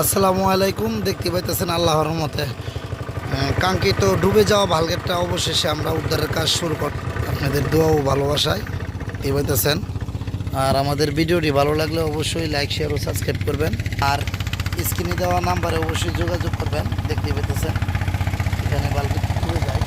আসসালামু আলাইকুম, দেখতে পাইতেছেন আল্লাহর মতে কাঙ্ক্ষিত ডুবে যাওয়া ভালগেটটা অবশেষে আমরা উদ্ধারের কাজ শুরু কর আপনাদের দোয়া ও ভালোবাসায় দেখতে পাইতেছেন। আর আমাদের ভিডিওটি ভালো লাগলে অবশ্যই লাইক শেয়ার ও সাবস্ক্রাইব করবেন। আর স্ক্রিনে দেওয়া নাম্বারে অবশ্যই যোগাযোগ করবেন, দেখতে পাইতেছেন। এখানে বালগেট ডুবে যায়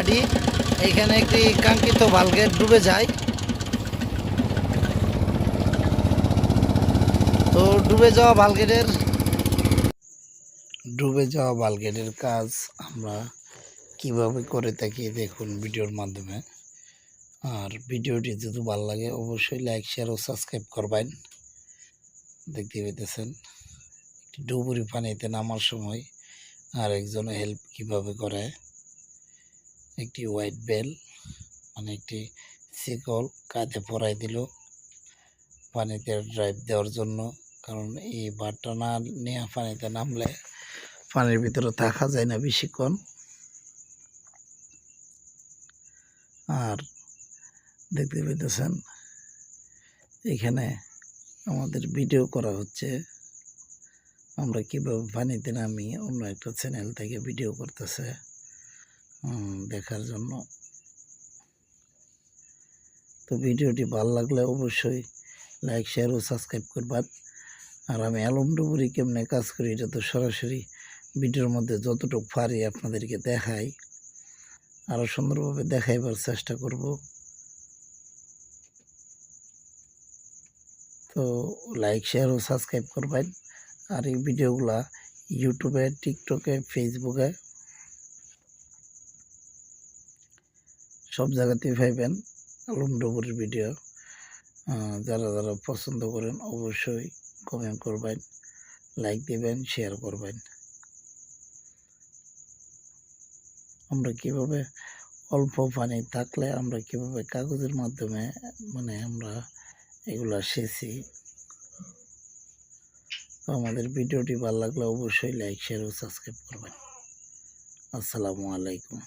বাড়ি। এইখানে একটি কাঙ্ক্ষিত ভালগেট ডুবে যায়। তো ডুবে যাওয়া ভালগেটের ডুবে যাওয়া ভালগেটের কাজ আমরা কীভাবে করে থাকি দেখুন ভিডিওর মাধ্যমে। আর ভিডিওটি যদি ভালো লাগে অবশ্যই লাইক, শেয়ার ও সাবস্ক্রাইব করবেন। দেখতে পেতেছেন, একটি ডুবুরি পানিতে নামার সময় আর একজনে হেল্প কীভাবে করে। একটি হোয়াইট বেল মানে একটি শিকল কাঁধে পরাই দিল পানিতে ড্রাইভ দেওয়ার জন্য। কারণ এই বারটা না নিয়ে পানিতে নামলে পানির ভিতরে থাকা যায় না বেশিক্ষণ। আর দেখতে পেতেছেন এখানে আমাদের ভিডিও করা হচ্ছে। আমরা কীভাবে পানিতে নামি, অন্য একটা চ্যানেল থেকে ভিডিও করতেছে। দেখার জন্য। তো ভিডিওটি ভালো লাগলে অবশ্যই লাইক, শেয়ার ও সাবস্ক্রাইব করবেন। আর আমি আলমডুবুরি কেমনে কাজ করি এটা তো সরাসরি ভিডিওর মধ্যে যতটুকু পারি আপনাদেরকে দেখাই। আরও সুন্দরভাবে দেখাইবার চেষ্টা করব। তো লাইক, শেয়ার ও সাবস্ক্রাইব করবেন। আর এই ভিডিওগুলা ইউটিউবে, টিকটকে, ফেসবুকে সব জায়গাতেই পাইবেন আলম ডবুরির ভিডিও যারা যারা পছন্দ করেন অবশ্যই কমেন্ট করবেন লাইক দিবেন শেয়ার করবেন। আমরা কীভাবে অল্প পানি থাকলে আমরা কীভাবে কাগজের মাধ্যমে মানে আমরা এগুলা সেচি। তো আমাদের ভিডিওটি ভালো লাগলে অবশ্যই লাইক শেয়ার ও সাবস্ক্রাইব করবেন। আসসালামু আলাইকুম।